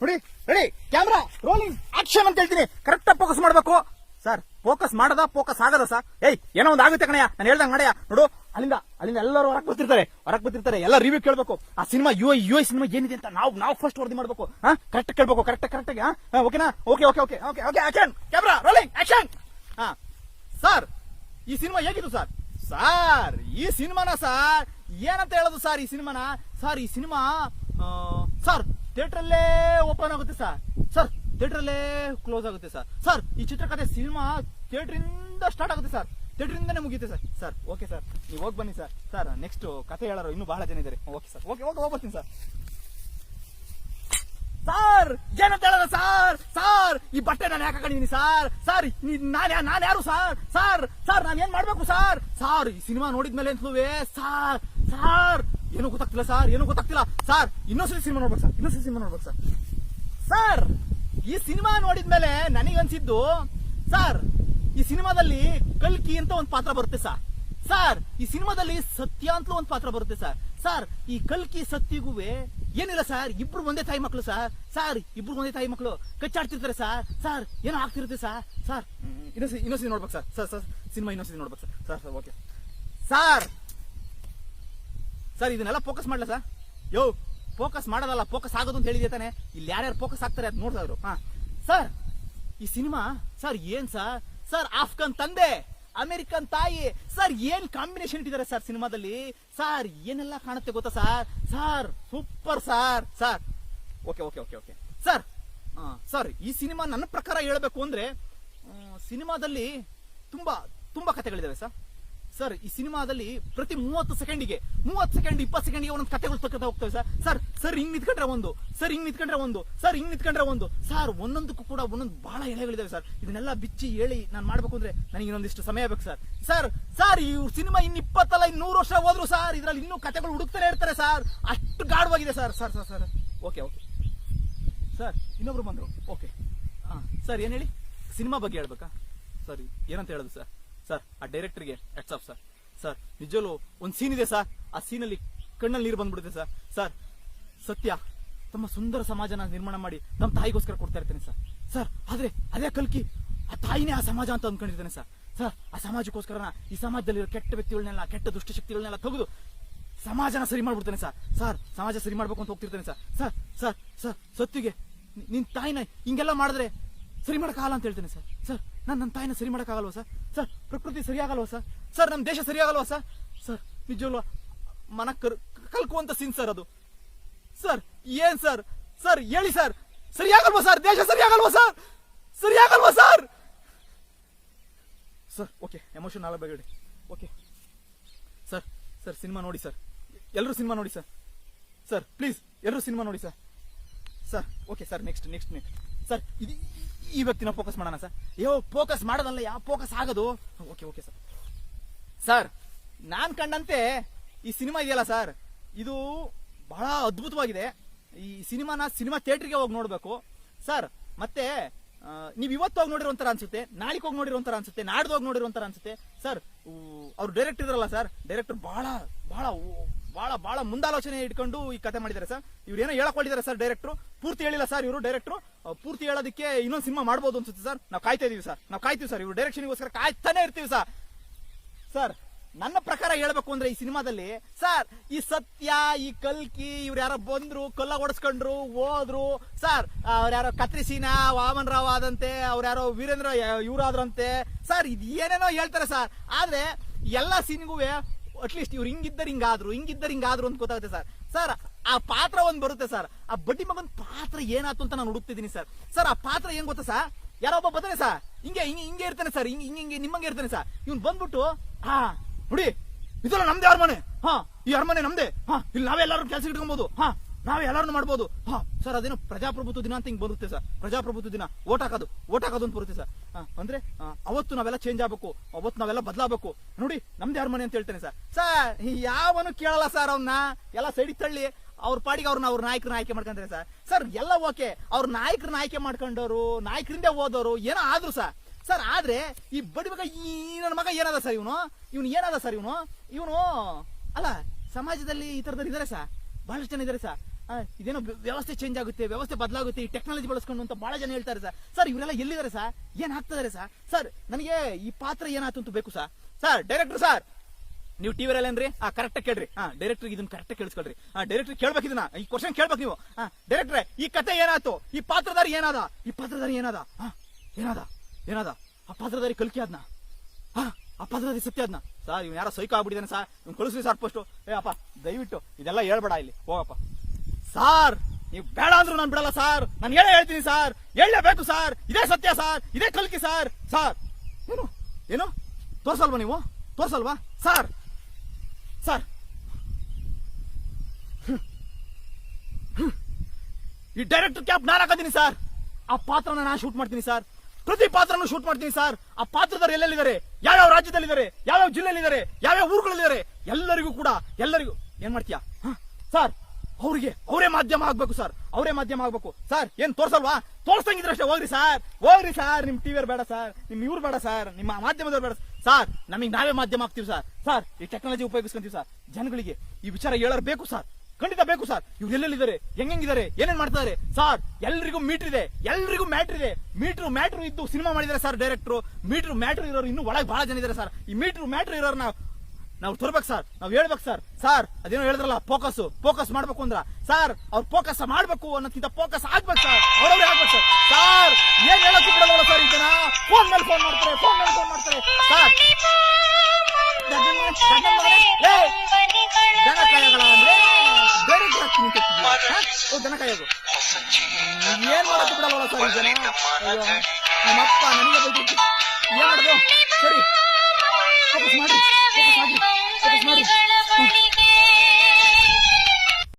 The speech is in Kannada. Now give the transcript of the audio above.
ನೋಡಿ ರೆಡಿ ಕ್ಯಾಮ್ರಾ ರೋಲಿಂಗ್ ಆಕ್ಷನ್ ಅಂತ ಹೇಳ್ತೀನಿ. ಕರೆಕ್ಟ್ ಫೋಕಸ್ ಮಾಡ್ಬೇಕು. ಸರ್ ಫೋಕಸ್ ಮಾಡದ ಫೋಕಸ್ ಆಗದ ಸರ್ ಏಯ್, ಏನೋ ಒಂದ್ ಆಗುತ್ತೆ ಕಣಯ್ಯ. ನಾನು ಹೇಳ್ದಂಗ್ ಮಾಡಯ್ಯ ನೋಡು, ಅಲ್ಲಿಂದ ಅಲ್ಲಿಂದ ಎಲ್ಲರೂ ಹೊರಕ್ ಬರ್ತಿರ್ತಾರೆ. ಹೊರಕ್ ಬರ್ತಿರ್ತಾರೆ. ಎಲ್ಲ ರಿವ್ಯೂ ಕೇಳ್ಬೇಕು. ಆ cinema U U I cinema ಏನಿದೆ ಅಂತ ನಾವು ನಾವು ಫಸ್ಟ್ ವರದಿ ಮಾಡ್ಬೇಕು. ಹಾ ಕರೆಕ್ಟ್ ಕೇಳ್ಬೇಕು ಕರೆಕ್ಟ್ ಕರೆಕ್ಟ್ ಹಾ? ಓಕೆನಾ okay okay okay okay okay action camera rolling action ಹಾ ಸರ್ ಈ ಸಿನಿಮಾ ಹೇಗಿತ್ತು ಸರ್ ಸರ್ ಈ ಸಿನಿಮಾನ ಸರ್ ಏನಂತ ಹೇಳೋದು ಸರ್ ಈ ಸಿನಿಮಾನ ಸರ್ ಈ ಸಿನಿಮಾ ಸರ್ ಥಿಯೇಟರ್ ಅಲ್ಲೇ ಓಪನ್ ಆಗುತ್ತೆ ಸರ್. ಸರ್, ಥಿಯೇಟ್ರಲ್ಲೇ ಕ್ಲೋಸ್ ಆಗುತ್ತೆ ಸರ್. ಸರ್, ಈ ಚಿತ್ರಕಥೆ ಸಿನಿಮಾ ಥಿಯೇಟ್ರಿಂದ ಸ್ಟಾರ್ಟ್ ಆಗುತ್ತೆ ಸರ್. ಥಿಯೇಟ್ರಿಂದನೇ ಮುಗಿಯುತ್ತೆ ಸರ್. Sir, okay sir. ನೀವು ಹೋಗಿ ಬನ್ನಿ ಸರ್. ಸರ್, ನೆಕ್ಸ್ಟ್ ಕಥೆ ಹೇಳೋರು ಇನ್ನೂ ಬಹಳ ಜನ ಇದ್ದಾರೆ. Okay sir. ಓಕೆ ಓಕೆ ಹೋಗ್ಬರ್ತೀನಿ ಸರ್. ಸಾರ್ ಏನಂತ ಹೇಳೋದ ಸಾರ್. ಸಾರ್, ಈ ಬಟ್ಟೆ ನಾನು ಯಾಕೆ ಹಾಕೊಂಡಿದ್ದೀನಿ ಸಾರ್? ಸಾರ್ ನಾನು ನಾನು ಯಾರು ಸಾರ್? ಸಾರ್ ಸಾರ್ ನಾನು ಏನ್ ಮಾಡ್ಬೇಕು ಸಾರ್? ಸಾರ್, ಈ ಸಿನಿಮಾ ನೋಡಿದ್ಮೇಲೆ ಅಂತಲೂ ಸಾರ್ ಸಾರ್, ಏನು ಗೊತ್ತಾಗ್ತಿಲ್ಲ ಸಾರ್, ಏನು ಗೊತ್ತಾಗ್ತಿಲ್ಲ. ಸಾರ್, ಇನ್ನೊಂದ್ಸರಿ ಸಿನಿಮಾ ನೋಡ್ಬೇಕು ಸರ್, ಇನ್ನೊಂದ್ಸರಿ ಸಿನಿಮಾ ನೋಡ್ಬೇಕು ಸರ್. ಸರ್, ಈ ಸಿನಿಮಾ ನೋಡಿದ್ಮೇಲೆ ನನಗನ್ಸಿದ್ದು, ಸರ್, ಈ ಸಿನಿಮಾದಲ್ಲಿ ಕಲ್ಕಿ ಅಂತ ಒಂದು ಪಾತ್ರ ಬರುತ್ತೆ ಸರ್. ಸರ್, ಈ ಸಿನಿಮಾದಲ್ಲಿ ಸತ್ಯ ಅಂತಲೂ ಒಂದು ಪಾತ್ರ ಬರುತ್ತೆ ಸರ್. ಸರ್, ಈ ಕಲ್ಕಿ ಸತ್ಯಗುವೆ ಏನಿಲ್ಲ ಸರ್, ಇಬ್ರು ಒಂದೇ ತಾಯಿ ಮಕ್ಕಳು ಸರ್. ಸರ್, ಇಬ್ರು ಒಂದೇ ತಾಯಿ ಮಕ್ಕಳು ಕಚ್ಚಾಡ್ತಿರ್ತಾರೆ ಸರ್. ಸರ್, ಏನೋ ಆಗ್ತಿರುತ್ತೆ ಸರ್. ಸರ್ ಇನ್ನೊಂದ್ಸಿ ಇನ್ನೊಂದ್ಸತಿ ನೋಡ್ಬೇಕು ಸರ್. ಸರ್ ಸರ್, ಸಿನಿಮಾ ಇನ್ನೊಂದ್ಸತಿ ನೋಡ್ಬೇಕು sir. Sir sir, okay. Sir sir, ಇದನ್ನೆಲ್ಲ ಫೋಕಸ್ ಮಾಡಲ ಸರ್? ಯೋ ಫೋಕಸ್ ಮಾಡೋದಲ್ಲ ಫೋಕಸ್ ಆಗೋದು ಅಂತ ಹೇಳಿದೆ ತಾನೆ? ಇಲ್ಲಿ ಯಾರ್ಯಾರು ಫೋಕಸ್ ಆಗ್ತಾರೆ ಅದು ನೋಡ್ತಾ ಇದ್ರು. ಹಾ. ಸರ್ ಈ ಸಿನಿಮಾ ಸರ್ ಏನ್ ಸರ್ ಸರ್ ಆಫ್ಘನ್ ತಂದೆ ಅಮೆರಿಕನ್ ತಾಯಿ ಸರ್ ಏನ್ ಕಾಂಬಿನೇಷನ್ ಇಟ್ಟಿದ್ದಾರೆ ಸರ್ ಸಿನಿಮಾದಲ್ಲಿ ಸರ್ ಏನೆಲ್ಲ ಕಾಣುತ್ತೆ ಗೊತ್ತಾ sir sir super sir sir okay okay okay okay sir sir ಈ ಸಿನಿಮಾ ನನ್ನ ಪ್ರಕಾರ ಹೇಳಬೇಕು ಅಂದ್ರೆ ಸಿನಿಮಾದಲ್ಲಿ ತುಂಬಾ ತುಂಬಾ ಕಥೆಗಳಿದಾವೆ ಸರ್ ಸರ್ ಈ ಸಿನಿಮಾದಲ್ಲಿ ಪ್ರತಿ ಮೂವತ್ತು ಸೆಕೆಂಡಿಗೆ, ಮೂವತ್ತು ಸೆಕೆಂಡ್, ಇಪ್ಪತ್ತು ಸೆಕೆಂಡ್ಗೆ ಒಂದೊಂದು ಕಥೆಗಳು ತಕ್ಕಂತ ಹೋಗ್ತವೆ ಸರ್ ಸರ್ ಸರ್ ಹಿಂಗ್ ನಿಂತ್ಕೊಂಡ್ರೆ ಒಂದು ಸರ್ ಹಿಂಗ್ ನಿಂತ್ಕೊಂಡ್ರೆ ಒಂದು ಸರ್ ಹಿಂಗ್ ನಿಂತ್ಕೊಂಡ್ರೆ ಒಂದು. ಸರ್ ಒಂದೊಂದಕ್ಕೂ ಕೂಡ ಒಂದೊಂದು ಬಹಳ ಎಳೆಗಳಿದಾವೆ ಸರ್ ಇದನ್ನೆಲ್ಲ ಬಿಚ್ಚಿ ಹೇಳಿ ನಾನು ಮಾಡ್ಬೇಕು ಅಂದ್ರೆ ನನಗೆ ಇನ್ನೊಂದಿಷ್ಟು ಸಮಯ ಬೇಕು ಸರ್ ಸರ್ ಸರ್ ಈ ಸಿನಿಮಾ ಇನ್ನು ಇಪ್ಪತ್ತಲ್ಲ ಇನ್ನೂರು ನೂರು ವರ್ಷ ಹೋದ್ರು ಸರ್ ಇದ್ರಲ್ಲಿ ಇನ್ನೂ ಕಥೆಗಳು ಹುಡುಕ್ತಾನೆ ಇರ್ತಾರೆ ಸರ್ ಅಷ್ಟು ಗಾಢವಾಗಿದೆ sir sir sir sir okay okay sir ಇನ್ನೊಬ್ರು ಬಂದ್ರು. ಓಕೆ ಹಾ ಸರ್ ಏನ್ ಹೇಳಿ? ಸಿನಿಮಾ ಬಗ್ಗೆ ಹೇಳ್ಬೇಕಾ? ಸರಿ ಏನಂತ ಹೇಳೋದು ಸರ್ ಸರ್, ಆ ಡೈರೆಕ್ಟರ್ಗೆ ಹೆಟ್ಸ್ ಆಫ್ ಸರ್ ಸರ್ ನಿಜಲು ಒಂದು ಸೀನ್ ಇದೆ ಸರ್ ಆ ಸೀನಲ್ಲಿ ಕಣ್ಣಲ್ಲಿ ನೀರು ಬಂದ್ಬಿಡುತ್ತೆ ಸರ್ ಸರ್, ಸತ್ಯ, ತಮ್ಮ ಸುಂದರ ಸಮಾಜನ ನಿರ್ಮಾಣ ಮಾಡಿ ನಮ್ಮ ತಾಯಿಗೋಸ್ಕರ ಕೊಡ್ತಾ ಇರ್ತೇನೆ ಸರ್ ಸರ್, ಆದ್ರೆ ಅದೇ ಕಲ್ಕಿ ಆ ತಾಯಿನೇ ಆ ಸಮಾಜ ಅಂತ ಅಂದ್ಕೊಂಡಿರ್ತೇನೆ ಸರ್ ಸರ್, ಆ ಸಮಾಜಕ್ಕೋಸ್ಕರ ಈ ಸಮಾಜದಲ್ಲಿರೋ ಕೆಟ್ಟ ವ್ಯಕ್ತಿಗಳನ್ನೆಲ್ಲ ಕೆಟ್ಟ ದುಷ್ಟಶಕ್ತಿಗಳನ್ನೆಲ್ಲ ತೆಗೆದು ಸಮಾಜನ ಸರಿ ಮಾಡ್ಬಿಡ್ತೇನೆ ಸರ್ ಸರ್, ಸಮಾಜ ಸರಿ ಮಾಡ್ಬೇಕು ಅಂತ ಹೋಗ್ತಿರ್ತೇನೆ ಸರ್ ಸರ್ ಸರ್ ಸರ್, ಸತ್ತಿಗೆ ನಿ- ನಿನ್ ತಾಯಿನ ಹಿಂಗೆಲ್ಲ ಮಾಡಿದ್ರೆ ಸರಿ ಮಾಡಕ್ಕಾಗಲ್ಲ ಅಂತ ಹೇಳ್ತೇನೆ ಸರ್ ನಾನು ನನ್ನ ತಾಯಿನ ಸರಿ ಮಾಡೋಕ್ಕಾಗಲ್ವ ಸರ್? ಸರ್, ಪ್ರಕೃತಿ ಸರಿಯಾಗಲ್ವ ಸರ್? ಸರ್ ನಮ್ಮ ದೇಶ ಸರಿಯಾಗಲ್ವ ಸರ್? ಸರ್ ನಿಜವಲ್ವಾ ಮನ ಕರ್, ಕಲ್ಕುವಂತ ಸೀನ್ ಸರ್ ಅದು. ಸರ್, ಏನ್ ಸರ್? ಸರ್, ಹೇಳಿ ಸರ್. ಸರಿ ಆಗಲ್ವಾ ಸರ್? ದೇಶ ಸರಿ ಆಗಲ್ವಾ ಸರ್? ಸರಿ ಆಗಲ್ವಾ ಸರ್? ಸರ್, ಓಕೆ, ಎಮೋಷನ್ ಆಗಬೇಡಿ ಓಕೆ. ಸರ್ ಸರ್, ಸಿನಿಮಾ ನೋಡಿ ಸರ್. ಎಲ್ಲರೂ ಸಿನಿಮಾ ನೋಡಿ ಸರ್. ಸರ್, ಪ್ಲೀಸ್ ಎಲ್ಲರೂ ಸಿನಿಮಾ ನೋಡಿ sir. Sir, okay sir, next next next. Sir, ಇದು ಈ ವ್ಯಕ್ತಿನ ಫೋಕಸ್ ಮಾಡೋಣ ಸರ್. ಅಯ್ಯೋ ಫೋಕಸ್ ಮಾಡೋದಲ್ಲ, ಯಾವ ಫೋಕಸ್ ಆಗೋದು? Okay okay sir. ಸರ್, ನಾನು ಕಂಡಂತೆ ಈ ಸಿನಿಮಾ ಇದೆಯಲ್ಲ ಸರ್, ಇದು ಬಹಳ ಅದ್ಭುತವಾಗಿದೆ. ಈ ಸಿನಿಮಾನ ಸಿನಿಮಾ ಥಿಯೇಟರ್ಗೆ ಹೋಗಿ ನೋಡಬೇಕು. ಸರ್, ಮತ್ತೆ ನೀವು ಇವತ್ತು ಹೋಗಿ ನೋಡಿರೋಂತರ ಅನ್ಸುತ್ತೆ, ನಾಳಿಗೆ ಹೋಗಿ ನೋಡಿರೋಂತರ ಅನ್ಸುತ್ತೆ, ನಾಡ್ದು ಹೋಗಿ ನೋಡಿರೋಂತರ ಅನ್ಸುತ್ತೆ. ಸರ್ ಅವ್ರು ಡೈರೆಕ್ಟರ್ ಇದ್ರಲ್ಲ ಸರ್ ಡೈರೆಕ್ಟರ್ ಬಹಳ ಬಹಳ ಬಹಳ ಬಹಳ ಮುಂದಾಲೋಚನೆ ಇಟ್ಕೊಂಡು ಈ ಕತೆ ಮಾಡಿದ್ದಾರೆ ಸರ್. ಇವ್ರು ಏನೋ ಹೇಳಕೊಂಡಿದ್ದಾರೆ ಸರ್ ಡೈರೆಕ್ಟ್ರು. ಪೂರ್ತಿ ಹೇಳಿಲ್ಲ ಸರ್ ಇವರು ಡೈರೆಕ್ಟ್ರು. ಪೂರ್ತಿ ಹೇಳೋದಕ್ಕೆ ಇನ್ನೊಂದು ಸಿನಿಮಾ ಮಾಡ್ಬೋದು ಅನ್ಸುತ್ತೆ ಸರ್. ನಾವು ಕಾಯ್ತಾ ಇದೀವಿ ಸರ್. ನಾವು ಕಾಯ್ತೀವಿ ಸರ್. ಇವ್ರು ಡೈರೆಕ್ಷನ್ಗೋಸ್ಕರ ಕಾಯ್ತಾನೆ ಇರ್ತೀವಿ ಸರ್. ಸರ್, ನನ್ನ ಪ್ರಕಾರ ಹೇಳ್ಬೇಕು ಅಂದ್ರೆ ಈ ಸಿನಿಮಾದಲ್ಲಿ, ಸರ್, ಈ ಸತ್ಯ, ಈ ಕಲ್ಕಿ, ಇವ್ರು ಯಾರೋ ಬಂದ್ರು, ಕಲ್ಲ ಹೊಡೆಸ್ಕೊಂಡ್ರು, ಹೋದ್ರು. ಸರ್, ಅವ್ರ ಯಾರೋ ಕತ್ರಿಸೀನ ವಾಮನ್ ರಾವ್ ಆದಂತೆ, ಅವ್ರ ಯಾರೋ ವೀರೇಂದ್ರ ಇವ್ರಾದ್ರಂತೆ. ಸರ್, ಇದು ಏನೇನೋ ಹೇಳ್ತಾರೆ ಸರ್. ಆದ್ರೆ, ಎಲ್ಲಾ ಸೀನ್ಗೂ ಅಟ್ಲೀಸ್ಟ್ ಇವ್ರು ಹಿಂಗಿದ್ದರೆ ಹಿಂಗಾದ್ರು ಹಿಂಗಿದ್ದರೆ ಹಿಂಗಾದ್ರು ಅಂತ ಗೊತ್ತಾಗುತ್ತೆ ಸರ್. ಸರ್, ಆ ಪಾತ್ರ ಒಂದ್ ಬರುತ್ತೆ ಸರ್. ಆ ಬಡ್ಡಿ ಮಗನ್ ಪಾತ್ರ ಏನಾಯ್ತು ಅಂತ ನಾನು ಹುಡುಕ್ತಿದ್ದೀನಿ ಸರ್. ಸರ್, ಆ ಪಾತ್ರ ಏನ್ ಗೊತ್ತಾ ಸರ್? ಯಾರೊಬ್ಬ ಬರ್ತಾನೆ ಸರ್. ಹಿಂಗೆ ಹಿಂಗೆ ಹಿಂಗೆ ಇರ್ತಾನೆ ಸರ್. ಹಿಂಗೆ ಹಿಂಗೆ ನಿಮ್ಮಂಗೆ ಇರ್ತಾನೆ ಸರ್. ಇವ್ನು ಬಂದ್ಬಿಟ್ಟು, ಹಾ, ನೋಡಿ, ಇದೆಲ್ಲ ನಮ್ದೇ ಅರಮನೆ. ಹಾ, ಈ ಅರಮನೆ ನಮ್ದೇ. ಹಾ, ಇಲ್ಲಿ ನಾವೇ ಎಲ್ಲಾರು ಕೆಲಸ ಇಟ್ಕೊಬಹುದು ಹಾ, ನಾವೇ ಎಲ್ಲಾರು ಮಾಡ್ಬೋದು. ಹಾ, ಸರ್, ಅದೇನು ಪ್ರಜಾಪ್ರಭುತ್ವ ದಿನ ಅಂತ ಹಿಂಗ್ ಬರುತ್ತೆ ಸರ್. ಪ್ರಜಾಪ್ರಭುತ್ವ ದಿನ. ಓಟ್ ಹಾಕೋದು ಓಟ್ ಹಾಕೋದು ಅಂತ ಬರುತ್ತೆ ಸರ್. ಅಂದ್ರೆ ಅವತ್ತು ನಾವೆಲ್ಲ ಚೇಂಜ್ ಆಗ್ಬೇಕು. ಅವತ್ತು ನಾವೆಲ್ಲ ಬದಲಾಗಬೇಕು. ನೋಡಿ, ನಮ್ದು ಯಾರ ಮನೆ ಅಂತ ಹೇಳ್ತೇನೆ ಸರ್. ಸರ್ ಯಾವನು ಕೇಳಲ್ಲ ಸರ್ ಅವನ್ನ ಎಲ್ಲ ಸೈಡಿಗೆ ತಳ್ಳಿ. ಅವ್ರ ಪಾಡಿಗೆ ಅವ್ರನ್ನ ಅವ್ರ ನಾಯಕರನ್ನ ಆಯ್ಕೆ ಮಾಡ್ಕೊಂತಾರೆ ಸರ್. ಸರ್, ಎಲ್ಲ ಓಕೆ. ಅವ್ರ ನಾಯಕರನ್ನ ಆಯ್ಕೆ ಮಾಡ್ಕೊಂಡವ್ರು, ನಾಯಕರಿಂದ ಓದೋರು ಏನೋ ಆದ್ರು ಸರ್. ಸರ್, ಆದ್ರೆ ಈ ಬಡಿ ಮಗ, ಈ ನನ್ನ ಮಗ ಏನದ ಸರ್ ಇವನು? ಇವನು ಏನದ ಸರ್ ಇವನು? ಇವನು, ಅಲ್ಲ, ಸಮಾಜದಲ್ಲಿ ಈ ತರದವ್ರು ಇದಾರೆ ಸರ್. ಬಹಳಷ್ಟು ಜನ ಇದಾರೆ ಸರ್. ಇದೇನೋ ವ್ಯವಸ್ಥೆ ಚೇಂಜ್ ಆಗುತ್ತೆ, ವ್ಯವಸ್ಥೆ ಬದಲಾಗುತ್ತೆ, ಈ ಟೆಕ್ನಾಲಜಿ ಬಳಸ್ಕೊಂಡು ಅಂತ ಬಹಳ ಜನ ಹೇಳ್ತಾರೆ ಸರ್. ಸರ್, ಇವರೆಲ್ಲ ಎಲ್ಲಿದ್ದಾರೆ ಸರ್? ಏನ್ ಆಗ್ತಿದ್ದಾರೆ ಸರ್? ಸರ್, ನನಗೆ ಈ ಪಾತ್ರ ಏನಾಯ್ತು ಅಂತ ಬೇಕು ಸರ್? ಸರ್ ಡೈರೆಕ್ಟರ್ ಸರ್ ನೀವು ಟಿವಿ ಏನ್ರಿ? ಆ ಕರೆಕ್ಟ್ ಕೇಳ್ರಿ. ಹಾ ಡೈರೆಕ್ಟರ್ ಇದನ್ನ ಕರೆಕ್ಟ್ ಕೇಳಿಸ್ಕೊಳ್ರಿ. ಆ ಡೈರೆಕ್ಟರ್ ಕೇಳ್ಬೇಕು ಇದನ್ನ. ಈ ಕ್ವಶನ್ ಕೇಳ್ಬೇಕು ನೀವು. ಹಾ ಡೈರೆಕ್ಟ್ರೆ ಈ ಕತೆ ಏನಾಯ್ತು? ಈ ಪಾತ್ರಧಾರಿ ಏನಾದ? ಈ ಪಾತ್ರಧಾರಿ ಏನಾದ? ಹಾ ಏನಾದ? ಏನಾದ? ಆ ಪಾತ್ರಧಾರಿ ಕಲ್ಕಿ ಆದ್ನ? ಹಾ ಆ ಪಾತ್ರಧಾರಿ ಸತ್ಯ ಆದ್ನ? ಸರ್ ಇವ್ನು ಯಾರೋ ಸೈಕೋ ಆಗ್ಬಿಟ್ಟಿದ್ದಾನೆ ಸರ್ ಇವ್ನು ಕಳಿಸ್ರಿ ಸರ್ ಫಸ್ಟು ಏ, ಅಪ್ಪ, ದಯವಿಟ್ಟು ಇದೆಲ್ಲ ಹೇಳ್ಬೇಡ ಇಲ್ಲಿ. ಹೋಗಪ್ಪ ಸಾರ್ ನೀವು ಬೇಡ ಅಂದ್ರು ನಾನು ಬಿಡಲ್ಲ ಸರ್ ನಾನು ಹೇಳೇ ಹೇಳ್ತೀನಿ ಸರ್ ಹೇಳಲೇಬೇಕು ಸರ್ ಇದೇ ಸತ್ಯ ಸರ್ ಇದೇ ಕಲ್ಕಿ ಸರ್ ಸರ್ ಏನು? ಏನು? ತೋರ್ಸಲ್ವಾ ನೀವು? ತೋರ್ಸಲ್ವಾ? ಸರ್! ಸರ್! ಈ ಡೈರೆಕ್ಟರ್ ಕ್ಯಾಪ್ ನಾನು ಹಾಕಿದ್ದೀನಿ ಸರ್. ಆ ಪಾತ್ರನ ನಾನು ಶೂಟ್ ಮಾಡ್ತೀನಿ ಸರ್. ಪ್ರತಿ ಪಾತ್ರನೂ ಶೂಟ್ ಮಾಡ್ತೀನಿ ಸರ್. ಆ ಪಾತ್ರದವ್ರು ಎಲ್ಲೆಲ್ಲಿದ್ದಾರೆ? ಯಾವ್ಯಾವ ರಾಜ್ಯದಲ್ಲಿದ್ದಾರೆ? ಯಾವ್ಯಾವ ಜಿಲ್ಲೆಯಲ್ಲಿದ್ದಾರೆ? ಯಾವ್ಯಾವ ಊರುಗಳಲ್ಲಿದ್ದಾರೆ? ಎಲ್ಲರಿಗೂ ಕೂಡ, ಎಲ್ಲರಿಗೂ ಏನ್ ಮಾಡ್ತೀಯಾ? ಸರ್, ಅವ್ರಿಗೆ, ಅವರೇ ಮಾಧ್ಯಮ ಆಗ್ಬೇಕು ಸರ್. ಅವರೇ ಮಾಧ್ಯಮ ಆಗ್ಬೇಕು. ಸರ್, ಏನ್ ತೋರ್ಸಲ್ವಾ? ತೋರ್ಸಂಗಿದ್ರೆ ಅಷ್ಟೇ, ಹೋಗ್ರಿ ಸರ್. ಹೋಗ್ರಿ ಸರ್. ನಿಮ್ ಟಿವಿಯರ್ ಬೇಡ ಸರ್. ನಿಮ್ ಇವ್ರು ಬೇಡ ಸರ್. ನಿಮ್ಮ ಮಾಧ್ಯಮದವ್ರು ಬೇಡ ಸರ್ ನಮಗೆ ನಾವೇ ಮಾಧ್ಯಮ ಆಗ್ತೀವಿ ಸರ್ ಸರ್ ಈ ಟೆಕ್ನಾಲಜಿ ಉಪಯೋಗಿಸ್ಕೊಂತೀವಿ ಸರ್ ಜನಗಳಿಗೆ ಈ ವಿಚಾರ ಹೇಳೋರು ಬೇಕು ಸರ್ ಖಂಡಿತ ಬೇಕು ಸರ್ ಇವ್ರು ಎಲ್ಲೆಲ್ಲಿದ್ದಾರೆ? ಹೆಂಗಿದ್ದಾರೆ ಏನೇನ್ ಮಾಡ್ತಾರೆ ಸರ್ ಎಲ್ರಿಗೂ ಮೀಟರ್ ಇದೆ. ಎಲ್ರಿಗೂ ಮ್ಯಾಟ್ರ್ ಇದೆ. ಮೀಟರ್ ಮ್ಯಾಟ್ರ್ ಇದ್ದು ಸಿನಿಮಾ ಮಾಡಿದ್ದಾರೆ ಸರ್ ಡೈರೆಕ್ಟರ್ ಮೀಟರ್ ಮ್ಯಾಟ್ರ್ ಇರೋರು ಇನ್ನೂ ಒಳಗೆ ಬಹಳ ಜನ ಇದ್ದಾರೆ ಸರ್ ಈ ಮೀಟರ್ ಮ್ಯಾಟ್ರ್ ಇರೋರು ನಾವು ತರ್ಬೇಕು ಸರ್ ನಾವು ಹೇಳ್ಬೇಕು ಸರ್ ಸರ್ ಅದೇನೋ ಹೇಳಿದ್ರಲ್ಲ ಫೋಕಸ್ ಫೋಕಸ್ ಮಾಡ್ಬೇಕು ಅಂದ್ರ. ಸರ್ ಅವ್ರ ಫೋಕಸ್ ಮಾಡ್ಬೇಕು ಅನ್ನೋಕ್ಕಿಂತ ಫೋಕಸ್ ಆಗ್ಬೇಕು ಸರ್ ಅವ್ರವ್ರೆ ಆಗ್ಬೇಕು ಸರ್ ಸರ್ ಏನ್ ಹೇಳಕ್ಕೆ ಬಿಡಲ್ಲ ಸರ್ ಜನ? ಫೋನ್ ಮೇಲೆ ಫೋನ್ ಮಾಡ್ತಾರೆ ಫೋನ್ ಮೇಲೆ ಫೋನ್ ಮಾಡ್ತಾರೆ. ಸರ್ ದನ ಕಾಯಗಳ ಅಂದ್ರೆ ಬೇರೆ ಜಾತಿ ನಿಂತಿದ್ಯಾ? ಹ? ಓ ದನ ಕಾಯೋದು ಏನ್ ಮಾಡಕ್ಕೆ ಬಿಡಲ್ಲ ಸರ್ ಅಯ್ಯೋ ನಮ್ಮಪ್ಪ ನನಗೆ ಬೈದಿತ್ತು ಏನ್ ಮಾಡೋದು? ಸರಿ. ಫೋಕಸ್ ಮಾಡಿ ಫೋಕಸ್ ಮಾಡಿ ಫೋಕಸ್ ಮಾಡಿ ಹ್ಮ್.